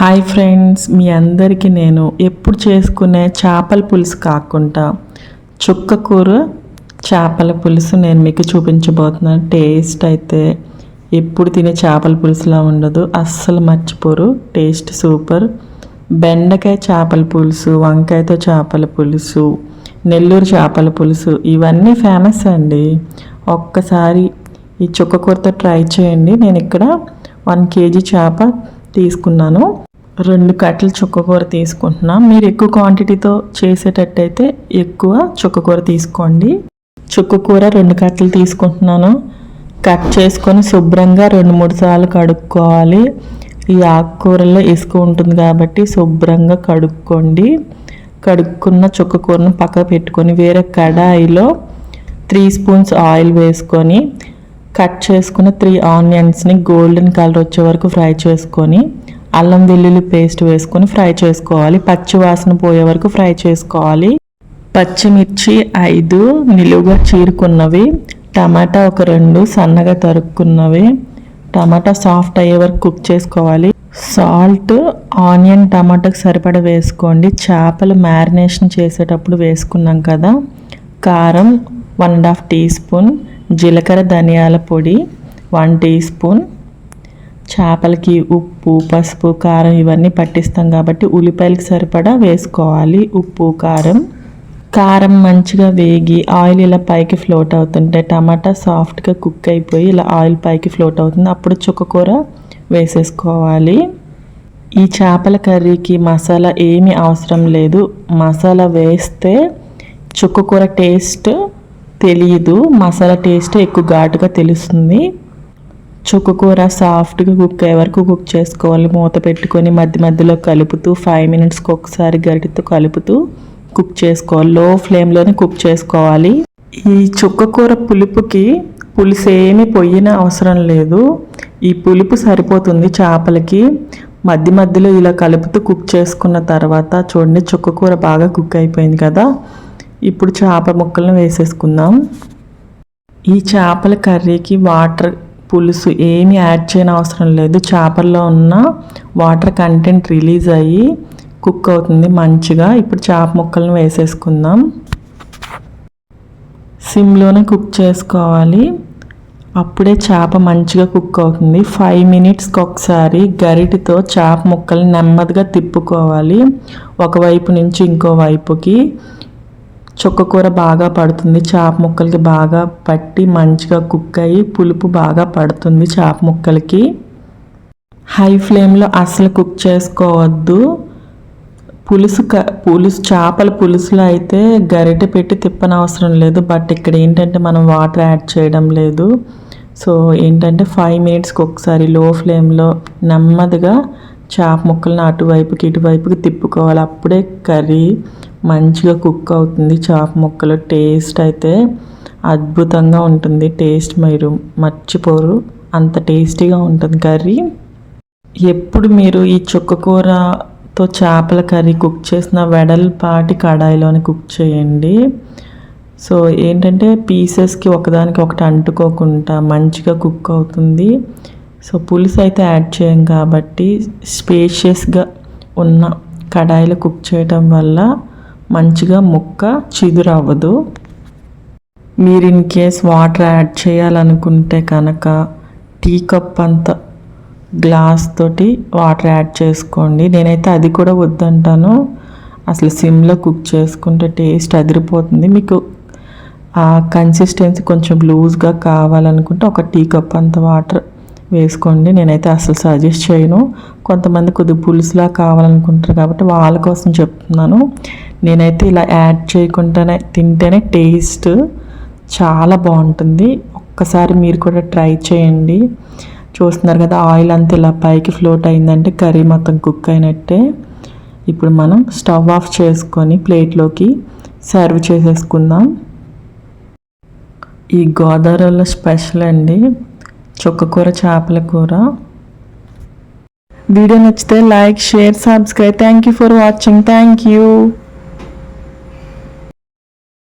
Hi friends మీ అందరికీ నేను ఎప్పుడు చేసుకునే చేపల పులుసు కాకుండా చుక్క కూర చేపల పులుసు నేను మీకు చూపించబోతున్నాను. టేస్ట్ అయితే ఎప్పుడు తినే చేపల పులుసులా ఉండదు. అస్సలు మర్చిపోరు. Taste super. బెండకాయ చేపల పులుసు వంకాయతో చేపల పులుసు నెల్లూరు చేపల పులుసు ఇవన్నీ ఫేమస్ అండి. ఒక్కసారి ఈ చుక్క కూరతో ట్రై చేయండి. నేను ఇక్కడ వన్ కేజీ చేప తీసుకున్నాను. రెండు కట్టలు చుక్కకూర తీసుకుంటున్నా. మీరు ఎక్కువ క్వాంటిటీతో చేసేటట్టయితే ఎక్కువ చుక్కకూర తీసుకోండి. చుక్కకూర రెండు కట్టలు తీసుకుంటున్నాను. కట్ చేసుకొని శుభ్రంగా రెండు మూడు సార్లు కడుక్కోవాలి. ఈ ఆకుకూరలో ఇసుక ఉంటుంది కాబట్టి శుభ్రంగా కడుక్కోండి. కడుక్కున్న చుక్కకూరను పక్క పెట్టుకొని వేరే కడాయిలో త్రీ స్పూన్స్ ఆయిల్ వేసుకొని కట్ చేసుకున్న త్రీ ఆనియన్స్ని గోల్డెన్ కలర్ వచ్చే వరకు ఫ్రై చేసుకొని అల్లం వెల్లుల్లి పేస్ట్ వేసుకొని ఫ్రై చేసుకోవాలి. పచ్చి వాసన పోయే వరకు ఫ్రై చేసుకోవాలి. పచ్చిమిర్చి ఐదు నిలువుగా చీరుకున్నవి టమాటా ఒక రెండు సన్నగా తరుక్కున్నవి. టమాటా సాఫ్ట్ అయ్యే వరకు కుక్ చేసుకోవాలి. సాల్ట్ ఆనియన్ టమాటాకు సరిపడా వేసుకోండి. చేపలు మ్యారినేషన్ చేసేటప్పుడు వేసుకున్నాం కదా. కారం one and half teaspoon జీలకర్ర ధనియాల పొడి వన్ టీ స్పూన్ చేపలకి ఉప్పు పసుపు కారం ఇవన్నీ పట్టిస్తాం కాబట్టి ఉల్లిపాయలకి సరిపడా వేసుకోవాలి. ఉప్పు కారం. కారం మంచిగా వేగి ఆయిల్ ఇలా పైకి ఫ్లోట్ అవుతుంటే టమాటా సాఫ్ట్గా కుక్ అయిపోయి ఇలా ఆయిల్ పైకి ఫ్లోట్ అవుతుంది. అప్పుడు చుక్కకూర వేసేసుకోవాలి. ఈ చేపల కర్రీకి మసాలా ఏమీ అవసరం లేదు. మసాలా వేస్తే చుక్కకూర టేస్ట్ తెలియదు మసాలా టేస్ట్ ఎక్కువ ఘాటుగా తెలుస్తుంది. చుక్కకూర సాఫ్ట్గా కుక్ అయ్యే వరకు కుక్ చేసుకోవాలి. మూత పెట్టుకొని మధ్య మధ్యలో కలుపుతూ ఫైవ్ మినిట్స్కి ఒకసారి గరిటితో కలుపుతూ కుక్ చేసుకోవాలి. లో ఫ్లేమ్లోనే కుక్ చేసుకోవాలి. ఈ చుక్కకూర పులుపుకి పులుసు ఏమి పొయ్యిన అవసరం లేదు. ఈ పులుపు సరిపోతుంది చేపలకి. మధ్య మధ్యలో ఇలా కలుపుతూ కుక్ చేసుకున్న తర్వాత చూడండి చుక్కకూర బాగా కుక్ అయిపోయింది కదా. ఇప్పుడు చేప ముక్కలను వేసేసుకుందాం. ఈ చేపల కర్రీకి వాటర్ పులుసు ఏమి యాడ్ చేయని అవసరం లేదు. చేపల్లో ఉన్న వాటర్ కంటెంట్ రిలీజ్ అయ్యి కుక్ అవుతుంది మంచిగా. ఇప్పుడు చేప ముక్కలను వేసేసుకుందాం. సిమ్లోనే కుక్ చేసుకోవాలి. అప్పుడే చేప మంచిగా కుక్ అవుతుంది. ఫైవ్ మినిట్స్కి ఒకసారి గరిటితో చేప ముక్కల్ని నెమ్మదిగా తిప్పుకోవాలి. ఒకవైపు నుంచి ఇంకో వైపుకి. చుక్కకూర బాగా పడుతుంది. చేప ముక్కలకి బాగా పట్టి మంచిగా కుక్ అయ్యి పులుపు బాగా పడుతుంది చేప ముక్కలకి. హై ఫ్లేమ్లో అసలు కుక్ చేసుకోవద్దు. పులుసు క పులుసు చేపల పులుసులో అయితే గరిటె పెట్టి తిప్పనవసరం లేదు. బట్ ఇక్కడ ఏంటంటే మనం వాటర్ యాడ్ చేయడం లేదు. సో ఏంటంటే ఫైవ్ మినిట్స్కి ఒకసారి లో ఫ్లేమ్లో నెమ్మదిగా చేప ముక్కలను అటువైపుకి ఇటువైపుకి తిప్పుకోవాలి. అప్పుడే కర్రీ మంచిగా కుక్ అవుతుంది. చేప ముక్కలు టేస్ట్ అయితే అద్భుతంగా ఉంటుంది. టేస్ట్ మీరు మర్చిపోరు. అంత టేస్టీగా ఉంటుంది కర్రీ. ఎప్పుడు మీరు ఈ చుక్కకూరతో చేపల కర్రీ కుక్ చేసిన వెడల్పాటి కడాయిలోని కుక్ చేయండి. సో ఏంటంటే పీసెస్కి ఒకదానికి ఒకటి అంటుకోకుండా మంచిగా కుక్ అవుతుంది. సో పులుసు అయితే యాడ్ చేయం కాబట్టి స్పేషియస్గా ఉన్న కడాయిలో కుక్ చేయటం వల్ల మంచిగా ముక్క చిదురవ్వదు మీరు ఇన్ కేస్ వాటర్ యాడ్ చేయాలనుకుంటే కనుక టీ కప్ అంత గ్లాస్ తోటి వాటర్ యాడ్ చేసుకోండి. నేనైతే అది కూడా వద్దంటాను. అసలు సిమ్లో కుక్ చేసుకుంటే టేస్ట్ అదిరిపోతుంది. మీకు ఆ కన్సిస్టెన్సీ కొంచెం లూజ్గా కావాలనుకుంటే ఒక టీ కప్ అంత వాటర్ వేసుకోండి. నేనైతే అసలు సజెస్ట్ చేయను. కొంతమంది కొద్ది పులుసులా కావాలనుకుంటారు కాబట్టి వాళ్ళ కోసం చెప్తున్నాను. నేనైతే ఇలా యాడ్ చేయకుండానే తింటేనే టేస్ట్ చాలా బాగుంటుంది. ఒక్కసారి మీరు కూడా ట్రై చేయండి. చూస్తున్నారు కదా ఆయిల్ అంతా ఇలా పైకి ఫ్లోట్ అయిందంటే కర్రీ మొత్తం కుక్ అయినట్టే. ఇప్పుడు మనం స్టవ్ ఆఫ్ చేసుకొని ప్లేట్లోకి సర్వ్ చేసేసుకుందాం. ఈ గోదావరిలో స్పెషల్ అండి చుక్కకూర చేపల కూర. వీడియో నచ్చితే like share subscribe. Thank you for watching thank you